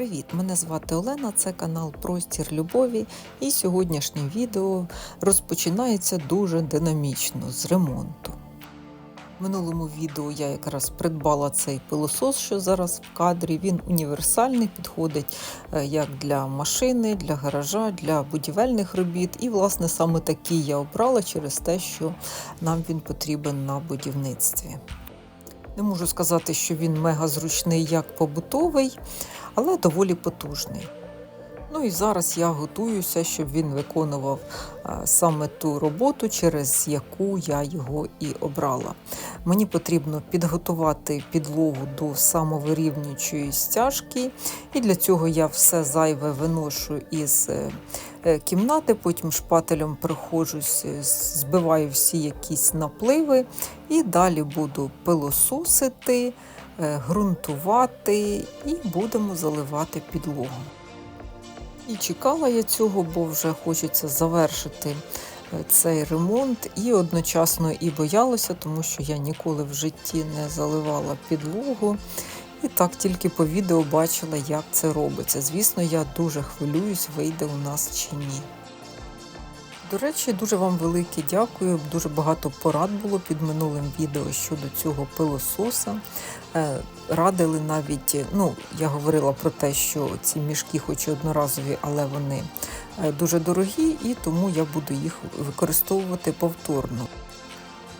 Привіт! Мене звати Олена, це канал Простір Любові. І сьогоднішнє відео розпочинається дуже динамічно з ремонту. В минулому відео я якраз придбала цей пилосос, що зараз в кадрі. Він універсальний, підходить е, як для машини, для гаража, для будівельних робіт. І, власне, саме такий я обрала через те, що нам він потрібен на будівництві. Не можу сказати, що він мега зручний як побутовий, але доволі потужний. Ну і зараз я готуюся, щоб він виконував саме ту роботу, через яку я його і обрала. Мені потрібно підготувати підлогу до самовирівнюючої стяжки, і для цього я все зайве виношу із е, е, кімнати, потім шпателем проходжусь, е, збиваю всі якісь напливи, і далі буду пилососити, е, ґрунтувати і будемо заливати підлогу. І чекала я цього, бо вже хочеться завершити е, цей ремонт, і одночасно і боялася, тому що я ніколи в житті не заливала підлогу. І так тільки по відео бачила, як це робиться. Звісно, я дуже хвилююсь, вийде у нас чи ні. До речі, дуже вам велике дякую. Дуже багато порад було під минулим відео щодо цього пилососа. Е, Радили навіть, ну, я говорила про те, що ці мішки, хоч і одноразові, але вони е, дуже дорогі, і тому я буду їх використовувати повторно.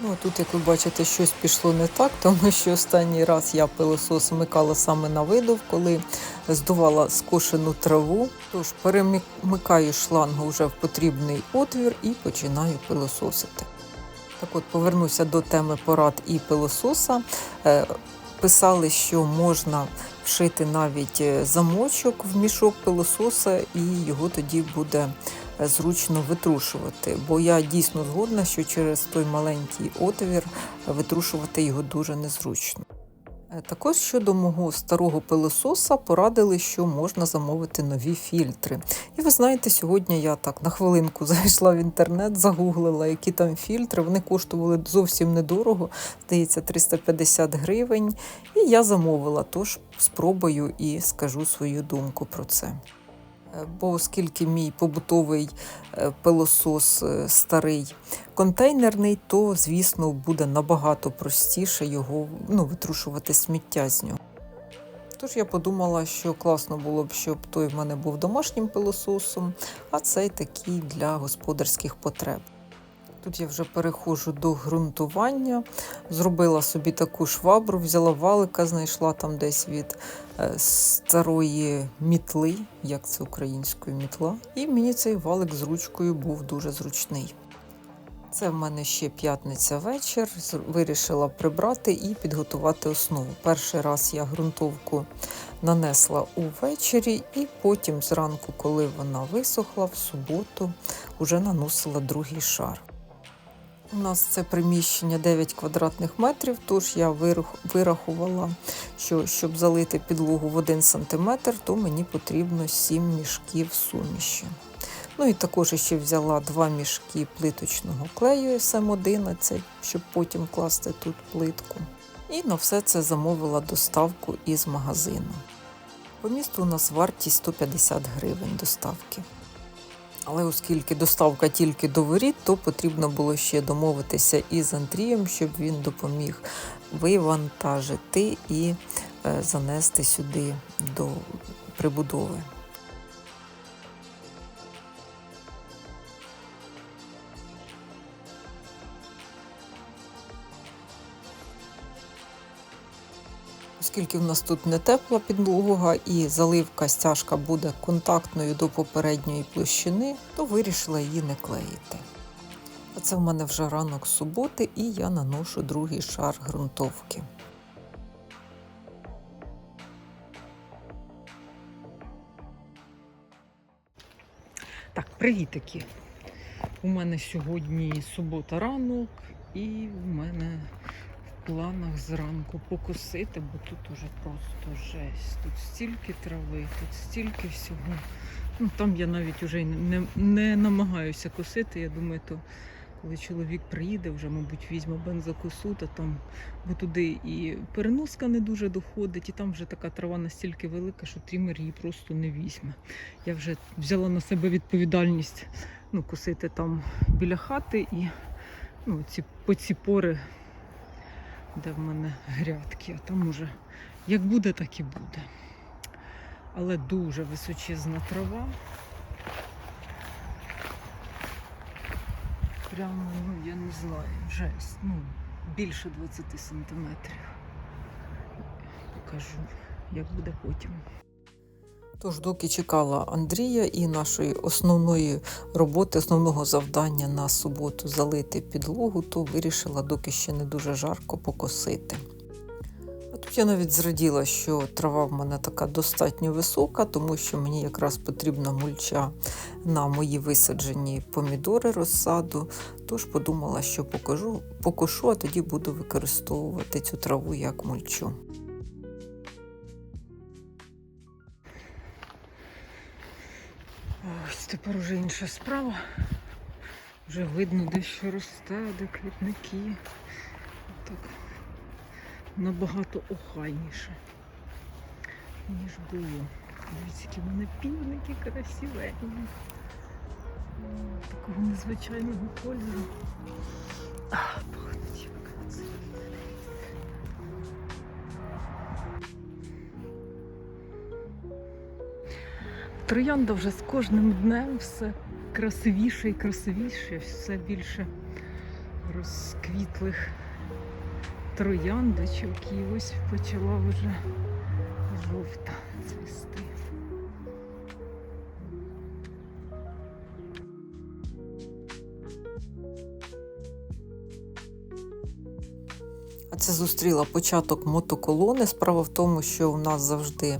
Ну, тут, як ви бачите, щось пішло не так, тому що останній раз я пилосос вмикала саме на видов, коли здувала скошену траву. Тож перемикаю шлангу вже в потрібний отвір і починаю пилососити. Так от повернуся до теми порад і пилососа. Е, Писали, що можна вшити навіть е, замочок в мішок пилососа, і його тоді буде зручно витрушувати. Бо я дійсно згодна, що через той маленький отвір витрушувати його дуже незручно. Е, Також щодо мого старого пилососа порадили, що можна замовити нові фільтри. І ви знаєте, сьогодні я так на хвилинку зайшла в інтернет, загуглила, які там фільтри. Вони коштували зовсім недорого, здається, 350 гривень. І я замовила, тож спробую і скажу свою думку про це. Бо оскільки мій побутовий е, пилосос е, старий контейнерний, то, звісно, буде набагато простіше його ну, витрушувати сміття з нього. Тож я подумала, що класно було б, щоб той в мене був домашнім пилососом, а цей такий для господарських потреб. Тут я вже переходжу до ґрунтування, зробила собі таку швабру, взяла валика, знайшла там десь від е, старої мітли, як це українською мітла. І мені цей валик з ручкою був дуже зручний. Це в мене ще п'ятниця вечір. Вирішила прибрати і підготувати основу. Перший раз я ґрунтовку нанесла увечері, і потім зранку, коли вона висохла, в суботу вже наносила другий шар. У нас це приміщення 9 квадратних метрів, тож я вирахувала, що щоб залити підлогу в 1 см, то мені потрібно 7 мішків суміші. Ну і також ще взяла два мішки плиточного клею СМ11, щоб потім класти тут плитку. І на все це замовила доставку із магазину. По місту у нас вартість 150 гривень доставки. Але оскільки доставка тільки до воріт, то потрібно було ще домовитися із Андрієм, щоб він допоміг вивантажити і е, занести сюди до прибудови. Оскільки в нас тут не тепла підлога і заливка стяжка буде контактною до попередньої площини, то вирішила її не клеїти. А це в мене вже ранок суботи, і я наношу другий шар ґрунтовки. Так, привітики. У мене сьогодні субота ранок, і в мене планах зранку покосити, бо тут уже просто жесть. Тут стільки трави, тут стільки всього. Ну, там я навіть уже не, не намагаюся косити. Я думаю, то Коли чоловік приїде, вже, мабуть, візьме бензокосу, та там, бо туди і переноска не дуже доходить, і там вже така трава настільки велика, що трімер її просто не візьме. Я вже взяла на себе відповідальність ну, косити там біля хати і ну, ці, по ці пори, де в мене грядки, а там уже як буде, так і буде. Але дуже височезна трава. Прямо, ну я не знаю, жесть, ну, більше 20 сантиметрів. Покажу, як буде потім. Тож, доки чекала Андрія і нашої основної роботи, основного завдання на суботу залити підлогу, то вирішила, доки ще не дуже жарко, покосити. А тут я навіть зраділа, що трава в мене така достатньо висока, тому що мені якраз потрібна мульча на мої висаджені помідори розсаду. Тож подумала, що покажу, покошу, а тоді буду використовувати цю траву як мульчу. Ось тепер уже інша справа. Вже видно, де що росте, де квітники. Так набагато охайніше, ніж було. Дивіться, які мене півники красивенні. Такого незвичайного кольору. Троянда вже з кожним днем все красивіше і красивіше, все більше розквітлих трояндочок і ось почала вже жовта цвісти. Це зустріла початок мотоколони. Справа в тому, що у нас завжди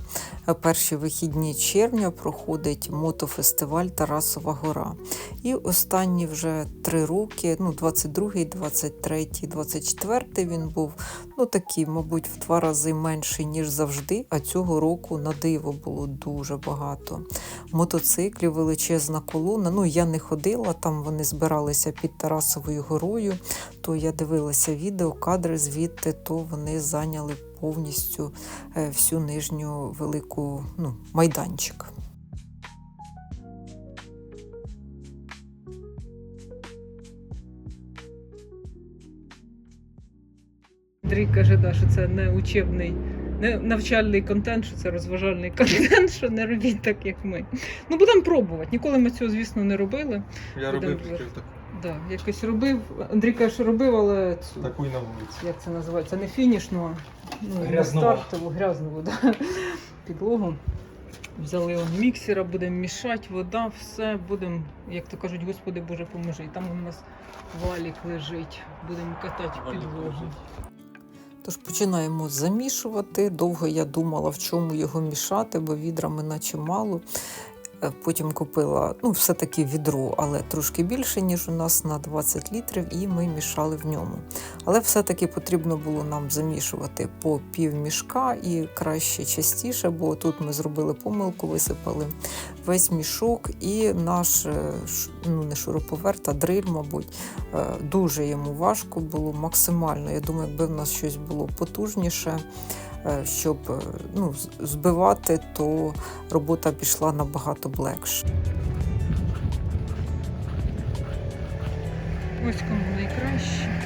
перші вихідні червня проходить мотофестиваль Тарасова Гора. І останні вже три роки, ну 22-й, 23-й, 24-й він був ну такий, мабуть, в два рази менший, ніж завжди. А цього року на диво було дуже багато. Мотоциклів, величезна колона. Ну я не ходила, там вони збиралися під Тарасовою горою. То я дивилася відео, кадри звідти, то вони зайняли повністю е, всю нижню велику ну, майданчик. Андрій каже, да, що це не учебний, не навчальний контент, що це розважальний контент, що не робіть так, як ми. Ну, будемо пробувати. Ніколи ми цього, звісно, не робили. Я Будемо робив тільки так, Да, якось робив. Андрій каже, що робив, але цю, таку і на вулиці. як це називається, не фінішну, а ну, не Грязнову. стартову, грязнову, да, підлогу. Взяли он міксера, будемо мішати, вода, все, будемо, як то кажуть, Господи Боже, поможи. Там у нас валік лежить, будемо катати Валік підлогу. Тож починаємо замішувати. Довго я думала, в чому його мішати, бо відрами наче мало. Е, Потім купила ну, все-таки відро, але трошки більше, ніж у нас на 20 літрів, і ми мішали в ньому. Але все-таки потрібно було нам замішувати по пів мішка і краще частіше, бо тут ми зробили помилку, висипали весь мішок, і наш е, ну, не шуруповерт, а дриль, мабуть, е, дуже йому важко було максимально. Я думаю, якби в нас щось було потужніше, щоб е, ну, збивати, то робота пішла набагато легше. Ось кому найкраще.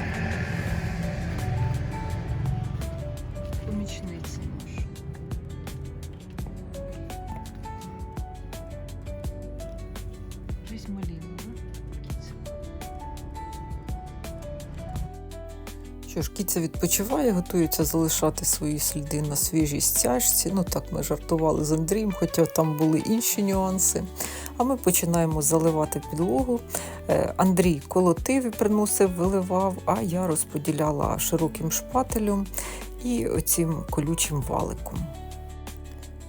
Що ж, кіця відпочиває, готується залишати свої сліди на свіжій стяжці. Ну так ми жартували з Андрієм, хоча там були інші нюанси. А ми починаємо заливати підлогу. Е, Андрій колотив і приносив, виливав, а я розподіляла широким шпателем і оцим колючим валиком.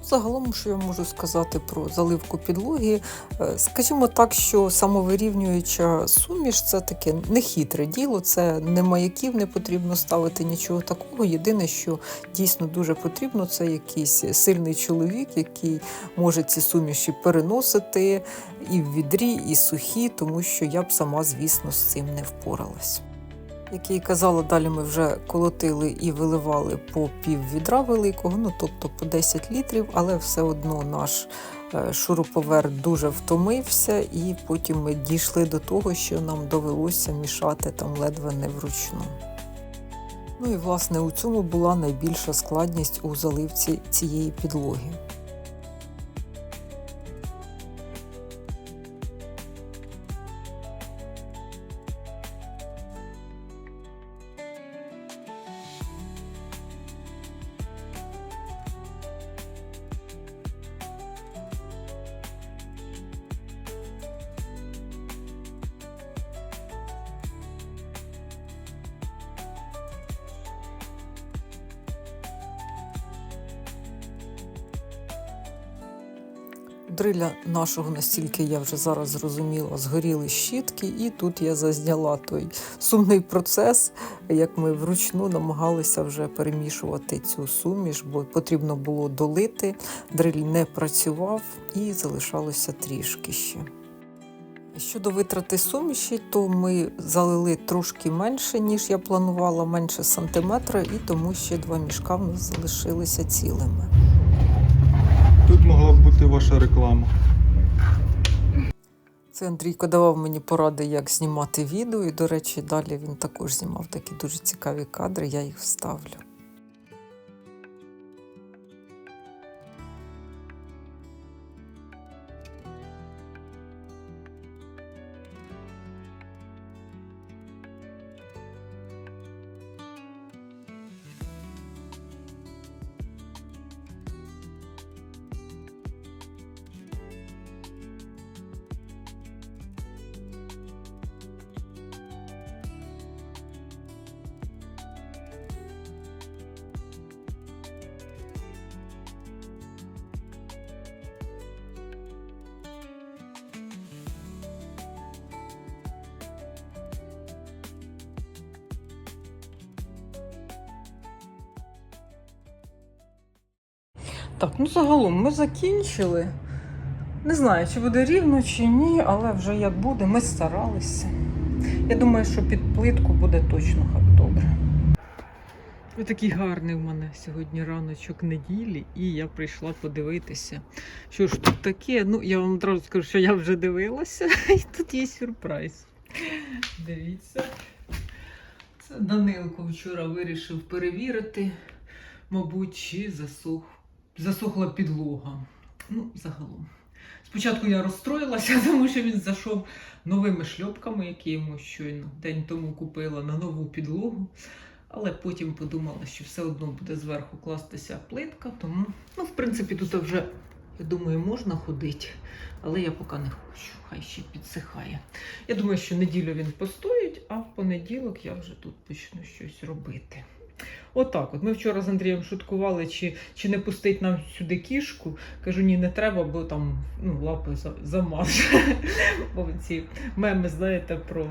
Загалом, що я можу сказати про заливку підлоги, Е, скажімо так, що самовирівнююча суміш це таке нехитре діло, це не маяків, не потрібно ставити нічого такого. Єдине, що дійсно дуже потрібно, це якийсь сильний чоловік, який може ці суміші переносити і в відрі, і сухі, тому що я б сама, звісно, з цим не впоралась. Як я і казала, далі ми вже колотили і виливали по пів відра великого, ну тобто по 10 літрів, але все одно наш е, шуруповерт дуже втомився, і потім ми дійшли до того, що нам довелося мішати там ледве не вручну. Ну і власне у цьому була найбільша складність у заливці цієї підлоги. Дриля нашого, настільки я вже зараз зрозуміла, згоріли щітки, і тут я зазняла той сумний процес, як ми вручну намагалися вже перемішувати цю суміш, бо потрібно було долити. Дриль не працював і залишалося трішки ще. Щодо витрати суміші, то ми залили трошки менше, ніж я планувала, менше сантиметра, і тому ще два мішка в нас залишилися цілими. Могла б бути ваша реклама. Це Андрійко давав мені поради, як знімати відео, і, до речі, далі він також знімав такі дуже цікаві кадри, я їх вставлю. Так, ну загалом ми закінчили. Не знаю, чи буде рівно, чи ні, але вже як буде, ми старалися. Я думаю, що під плитку буде точно добре. Ось такий гарний в мене сьогодні раночок неділі, і я прийшла подивитися, що ж тут таке. Ну, я вам одразу скажу, що я вже дивилася, і тут є сюрприз. Дивіться. Це Данилко вчора вирішив перевірити, мабуть, чи засух, засохла підлога. Ну, загалом. Спочатку я розстроїлася, тому що він зайшов новими шльопками, які йому щойно день тому купила на нову підлогу. Але потім подумала, що все одно буде зверху кластися плитка, тому, ну, в принципі, тут вже, я думаю, можна ходити, але я поки не хочу, хай ще підсихає. Я думаю, що неділю він постоїть, а в понеділок я вже тут почну щось робити. Отак, от ми вчора з Андрієм шуткували, чи, чи не пустить нам сюди кішку. Кажу, ні, не треба, бо там ну, лапи за- замаже. Ці меми, знаєте, про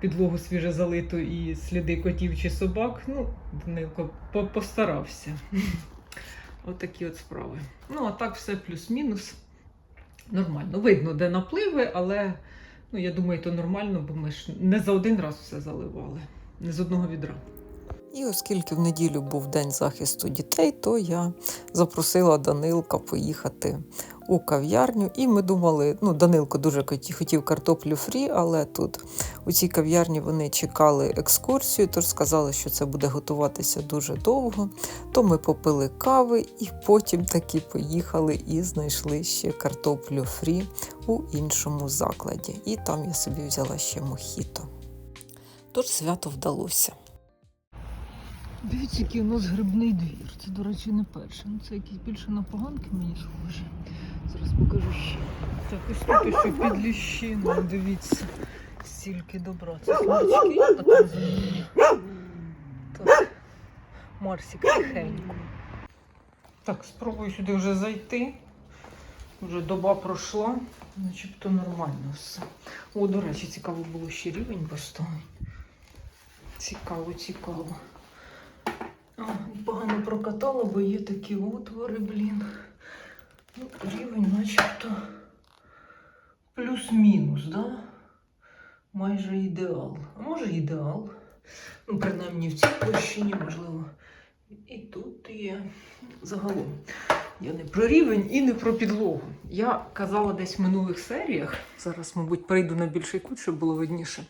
підлогу свіже залиту і сліди котів чи собак. Ну, Данилко постарався. Отакі от справи. Ну, а так все плюс-мінус. Нормально. Видно, де напливи, але ну, я думаю, то нормально, бо ми ж не за один раз все заливали, не з одного відра. І оскільки в неділю був день захисту дітей, то я запросила Данилка поїхати у кав'ярню. І ми думали, ну, Данилко дуже хотів картоплю фрі, але тут у цій кав'ярні вони чекали екскурсію, тож сказали, що це буде готуватися дуже довго. То ми попили кави і потім таки поїхали і знайшли ще картоплю фрі у іншому закладі. І там я собі взяла ще мохіто. Тож свято вдалося. Дивіться, який у нас грибний двір. Це, до речі, не перше. Ну, це якісь більше на поганки мені схоже. Зараз покажу ще. Так, ось тут ще під ліщиною, дивіться. Стільки добра. Це смачки, я так. Так. Марсик тихенько. Так, спробую сюди вже зайти. Вже доба пройшла, начебто нормально все. О, до речі, цікаво було ще рівень поставити. Цікаво, цікаво. Погано прокатала, бо є такі отвори, блін. Ну, рівень начебто плюс-мінус, да? Майже ідеал. А може ідеал. Ну, принаймні в цій площині, можливо, і тут є. Загалом. Я не про рівень і не про підлогу. Я казала десь в минулих серіях, зараз, мабуть, перейду на більший кут, щоб було видніше.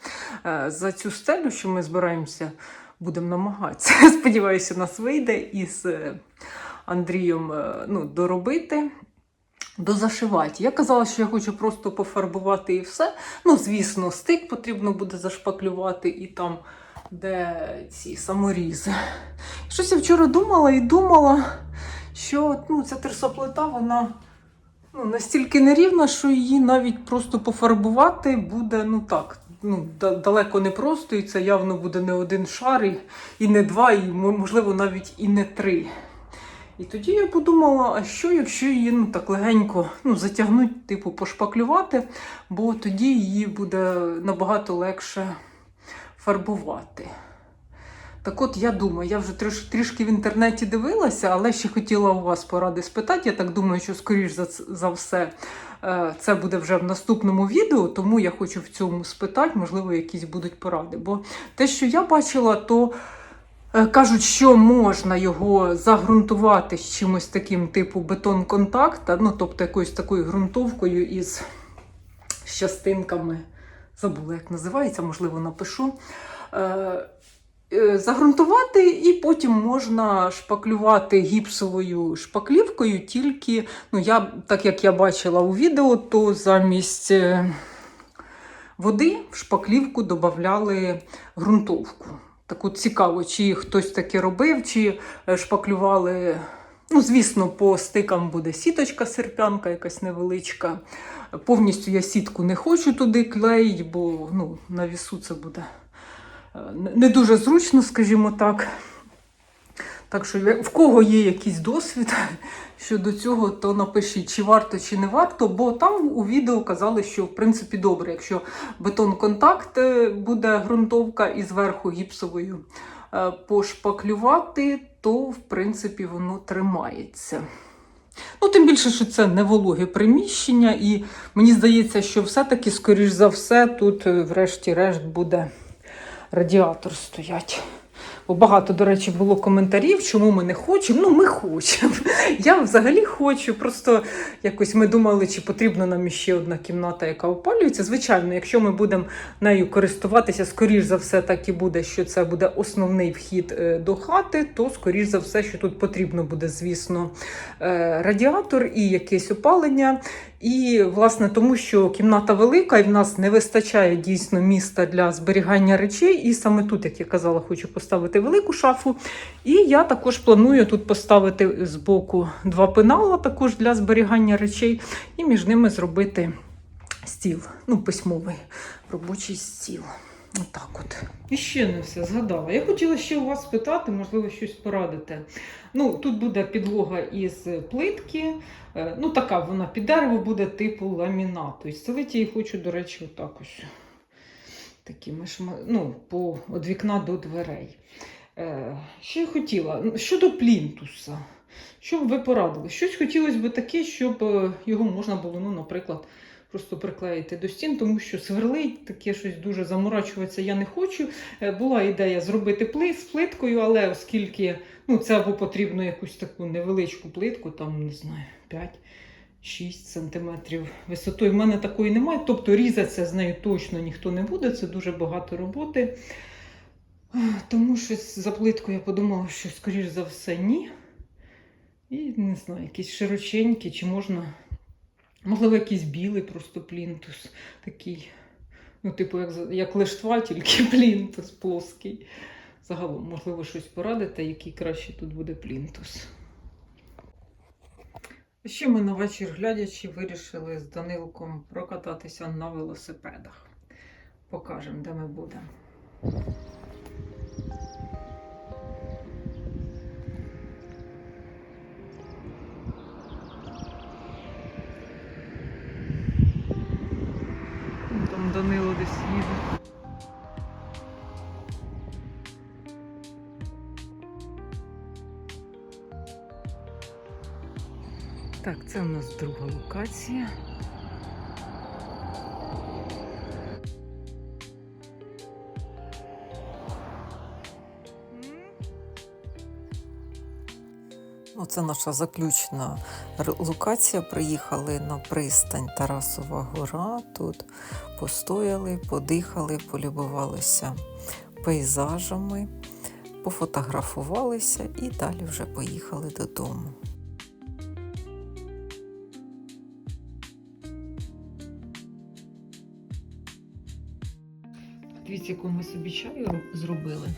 е, За цю стелю, що ми збираємося, будемо намагатися. Сподіваюся, нас вийде із е, Андрієм е, ну, доробити. Дозашивати. Я казала, що я хочу просто пофарбувати і все. Ну, звісно, стик потрібно буде зашпаклювати і там, де ці саморізи. Щось я вчора думала і думала, що ну, ця терсоплита, вона ну, настільки нерівна, що її навіть просто пофарбувати буде ну так. Ну, далеко не просто, і це явно буде не один шар, і, не два, і можливо навіть і не три. І тоді я подумала, а що, якщо її ну, так легенько ну, затягнуть, типу, пошпаклювати, бо тоді її буде набагато легше фарбувати. Так от я думаю, я вже триш, трішки в інтернеті дивилася, але ще хотіла у вас поради спитати. Я так думаю, що, скоріш за, за все, це буде вже в наступному відео, тому я хочу в цьому спитати, можливо, якісь будуть поради. Бо те, що я бачила, то е, кажуть, що можна його загрунтувати з чимось таким, типу бетон-контакта, ну, тобто якоюсь такою ґрунтовкою із частинками. Забула, як називається, можливо, напишу. Е, Загрунтувати і потім можна шпаклювати гіпсовою шпаклівкою, тільки, ну, я, так як я бачила у відео, то замість е, води в шпаклівку додавали ґрунтовку. Так от цікаво, чи хтось таке робив, чи е, шпаклювали. Ну, звісно, по стикам буде сіточка серпянка, якась невеличка. Повністю я сітку не хочу туди клеїть, бо ну, на вісу це буде не- не дуже зручно, скажімо так. Так що, в кого є якийсь досвід щодо цього, то напишіть, чи варто, чи не варто, бо там у відео казали, що в принципі добре, якщо бетон-контакт е, буде ґрунтовка і зверху гіпсовою е, пошпаклювати, то в принципі воно тримається. Ну, тим більше, що це не вологе приміщення, і мені здається, що все-таки, скоріш за все, тут, е, врешті-решт, буде радіатор стоять. Багато, до речі, було коментарів, чому ми не хочемо. Ну, ми хочемо. Я взагалі хочу. Просто якось ми думали, чи потрібна нам іще одна кімната, яка опалюється. Звичайно, якщо ми будемо нею користуватися, скоріш за все, так і буде, що це буде основний вхід е, до хати, то скоріш за все, що тут потрібно буде, звісно, е, радіатор і якесь опалення. І, власне, тому що кімната велика, і в нас не вистачає дійсно міста для зберігання речей. І саме тут, як я казала, хочу поставити велику шафу. І я також планую тут поставити збоку два пенала, також для зберігання речей, і між ними зробити стіл, ну, письмовий робочий стіл. Отак от. І ще не все згадала. Я хотіла ще у вас спитати, можливо, щось порадите. Ну, тут буде підлога із плитки. Е, Ну, така вона під дерево буде типу ламінату. І стелити я її хочу, до речі, отак ось. Такими шма... ну, по від вікна до дверей. Е, Що я хотіла? Ну, Щодо плінтуса. Що б ви порадили? Щось хотілося б таке, щоб е, його можна було, ну, наприклад, просто приклеїти до стін, тому що сверлить, таке щось дуже заморачуватися я не хочу. Е, Була ідея зробити пли з плиткою, але оскільки ну, це або потрібно якусь таку невеличку плитку, там, не знаю, 5-6 сантиметрів висотою. В мене такої немає. Тобто різатися з нею точно ніхто не буде, це дуже багато роботи. Тому що за плиткою я подумала, що, скоріш за все, ні. І не знаю, якісь широченькі, чи можна, можливо, якийсь білий просто плінтус такий. Ну, типу, як, як лиштва, тільки плінтус плоский. Загалом, можливо, щось порадите, який краще тут буде плінтус. Ще ми на вечір глядячи вирішили з Данилком прокататися на велосипедах. Покажемо, де ми будемо. Це наша заключна локація. Приїхали на пристань Тарасова гора. Тут постояли, подихали, полюбувалися пейзажами, пофотографувалися і далі вже поїхали додому. Дивіться, яку ми собі чаю зробили.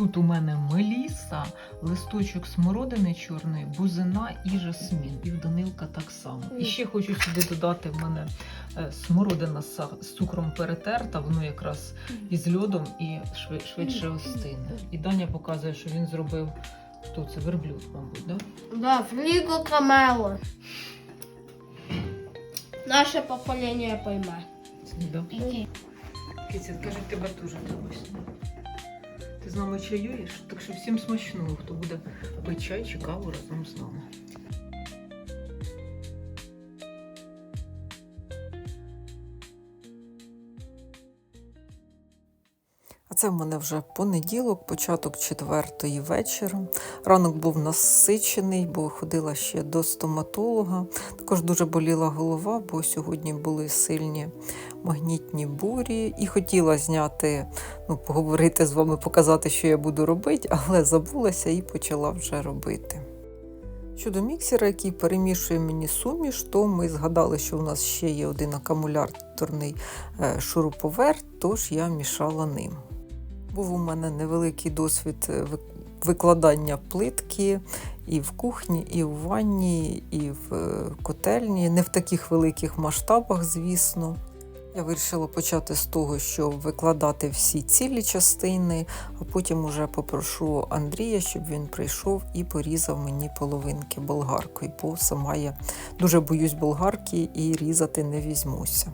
Тут у мене меліса, листочок смородини чорної, бузина і жасмін. І в Данилка так само. І ще хочу сюди додати в мене е, смородина з цукром перетерта, воно якраз із льодом і швидше остине. І Даня показує, що він зробив хто це верблюд, мабуть, да? Да, Фриго Камело. Наше поколение пойме. Да. Прикинь. Киця, тебе дуже вкусно. Ти з нами чаюєш? Так що всім смачного, хто буде пити чай чи каву разом з нами. А це в мене вже понеділок, початок четвертої вечора. Ранок був насичений, бо ходила ще до стоматолога. Також дуже боліла голова, бо сьогодні були сильні магнітні бурі. І хотіла зняти, ну, поговорити з вами, показати, що я буду робити, але забулася і почала вже робити. Щодо міксера, який перемішує мені суміш, то ми згадали, що у нас ще є один акумуляторний е, шуруповерт, тож я мішала ним. Був у мене невеликий досвід е, викладання плитки і в кухні, і в ванні, і в е, котельні. Не в таких великих масштабах, звісно. Я вирішила почати з того, що викладати всі цілі частини, а потім уже попрошу Андрія, щоб він прийшов і порізав мені половинки болгаркою, бо сама я дуже боюсь болгарки і різати не візьмуся.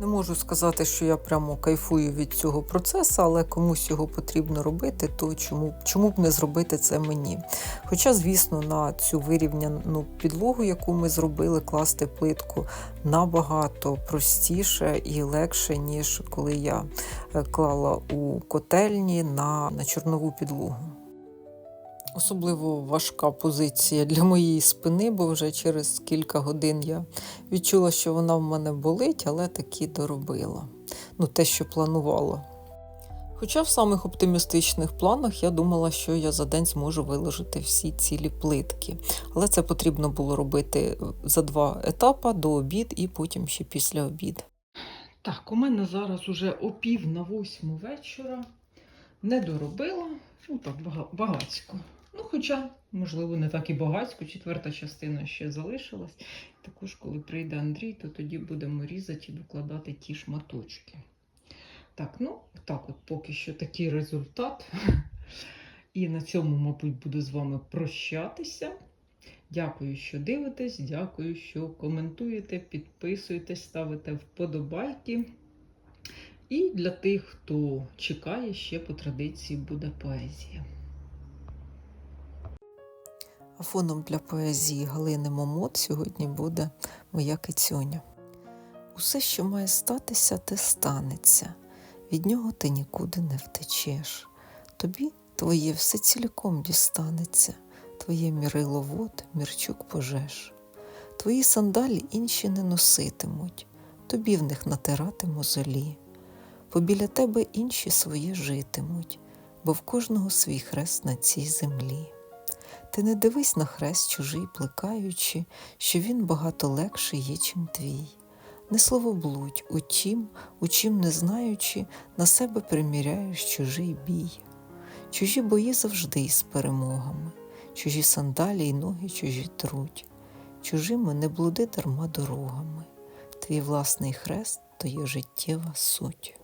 Не можу сказати, що я прямо кайфую від цього процесу, але комусь його потрібно робити, то чому, чому б не зробити це мені? Хоча, звісно, на цю вирівняну підлогу, яку ми зробили, класти плитку набагато простіше і легше, ніж коли я е, клала у котельні на, на чорнову підлогу. Особливо важка позиція для моєї спини, бо вже через кілька годин я відчула, що вона в мене болить, але таки доробила. Ну, те, що планувала. Хоча в самих оптимістичних планах я думала, що я за день зможу виложити всі цілі плитки. Але це потрібно було робити за два етапи до обід і потім ще після обід. Так, у мене зараз уже о пів на восьму вечора. Не доробила, ну так, бага- багацько. Ну, хоча, можливо, не так і багацько, четверта частина ще залишилась. Також, коли прийде Андрій, то тоді будемо різати і докладати ті шматочки. Так, ну, так от поки що такий результат. І на цьому, мабуть, буду з вами прощатися. Дякую, що дивитесь, дякую, що коментуєте, підписуєтесь, ставите вподобайки. І для тих, хто чекає, ще по традиції буде поезія. А фоном для поезії Галини Момот сьогодні буде моя кицюня. Усе, що має статися, те станеться. Від нього ти нікуди не втечеш. Тобі твоє все цілком дістанеться, твоє мірило вод, мірчук пожеж. Твої сандалі інші не носитимуть, тобі в них натирати мозолі. Побіля тебе інші своє житимуть, бо в кожного свій хрест на цій землі. Ти не дивись на хрест чужий, плекаючи, що він багато легший є, чим твій. Не словоблудь у тім, у чим не знаючи, на себе приміряєш чужий бій. Чужі бої завжди із перемогами, чужі сандалі й ноги чужі труть, чужими не блуди дарма дорогами. Твій власний хрест то є життєва суть.